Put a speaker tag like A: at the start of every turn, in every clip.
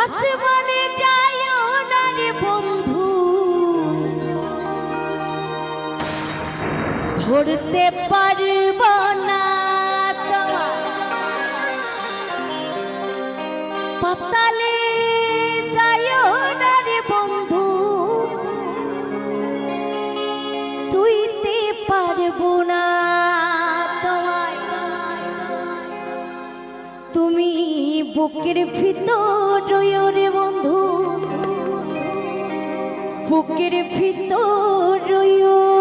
A: আসমানে যাইও না রে বন্ধু। ধরতে পারব না পাতালে যাইও না রে বন্ধু। সুইতে পারব না বুকের ভিতর রে বন্ধু। বুকের ভিতর রয়ে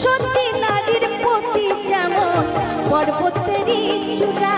A: সত্যি নারীর প্রতি যেমন পর্বতেরই চূড়া